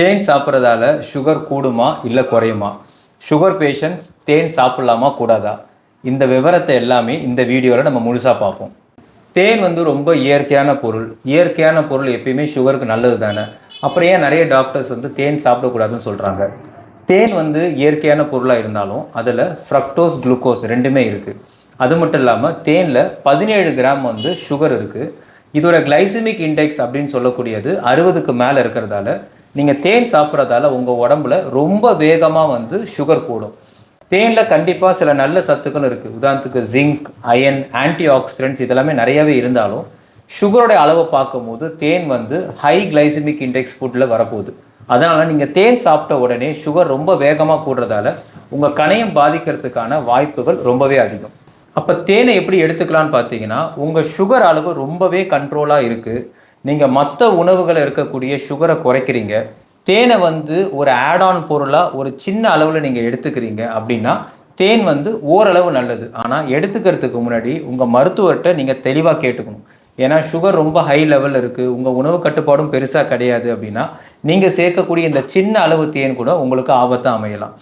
தேன் சாப்பிட்றதால sugar கூடுமா இல்லை குறையுமா? சுகர் பேஷண்ட்ஸ் தேன் சாப்பிட்லாமா கூடாதா? இந்த விவரத்தை எல்லாமே இந்த வீடியோவில் நம்ம முழுசாக பார்ப்போம். தேன் வந்து ரொம்ப இயற்கையான பொருள். இயற்கையான பொருள் எப்பயுமே சுகருக்கு நல்லது தானே? அப்புறம் ஏன் நிறைய டாக்டர்ஸ் வந்து தேன் சாப்பிடக்கூடாதுன்னு சொல்கிறாங்க தேன் வந்து இயற்கையான பொருளாக இருந்தாலும் அதில் ஃப்ரக்டோஸ் குளுக்கோஸ் ரெண்டுமே இருக்குது அது மட்டும் இல்லாமல் தேனில் பதினேழு கிராம் வந்து சுகர் இருக்குது இதோட கிளைசிமிக் இண்டெக்ஸ் அப்படின்னு சொல்லக்கூடியது அறுபதுக்கு மேலே இருக்கிறதால நீங்கள் தேன் சாப்பிட்றதால உங்கள் உடம்புல ரொம்ப வேகமாக வந்து சுகர் கூடும். தேனில் கண்டிப்பாக சில நல்ல சத்துக்கள் இருக்குது உதாரணத்துக்கு ஜிங்க் அயன் ஆன்டி ஆக்சிடென்ட்ஸ் இதெல்லாமே நிறையவே இருந்தாலும் சுகரோட அளவை பார்க்கும்போது தேன் வந்து ஹை கிளைசமிக் இண்டெக்ஸ் ஃபுட்டில் வரப்போகுது. அதனால் நீங்கள் தேன் சாப்பிட்ட உடனே சுகர் ரொம்ப வேகமாக கூடுறதால உங்கள் கணையம் பாதிக்கிறதுக்கான வாய்ப்புகள் ரொம்பவே அதிகம். அப்போ தேனை எப்படி எடுத்துக்கலாம்னு பார்த்தீங்கன்னா உங்கள் சுகர் அளவு ரொம்பவே கண்ட்ரோலாக இருக்குது நீங்கள் மற்ற உணவுகளில் இருக்கக்கூடிய சுகரை குறைக்கிறீங்க. தேனை வந்து ஒரு ஆட் ஆன் பொருளாக ஒரு சின்ன அளவில் நீங்கள் எடுத்துக்கிறீங்க அப்படின்னா தேன் வந்து ஓரளவு நல்லது. ஆனால் எடுத்துக்கிறதுக்கு முன்னாடி உங்கள் மருத்துவர்கிட்ட நீங்கள் தெளிவாக கேட்டுக்கணும். ஏன்னா சுகர் ரொம்ப ஹை லெவலில் இருக்குது உங்கள் உணவு கட்டுப்பாடும் பெருசாக கிடையாது அப்படின்னா நீங்கள் சேர்க்கக்கூடிய இந்த சின்ன அளவு தேன் கூட உங்களுக்கு ஆபத்தாக அமையலாம்.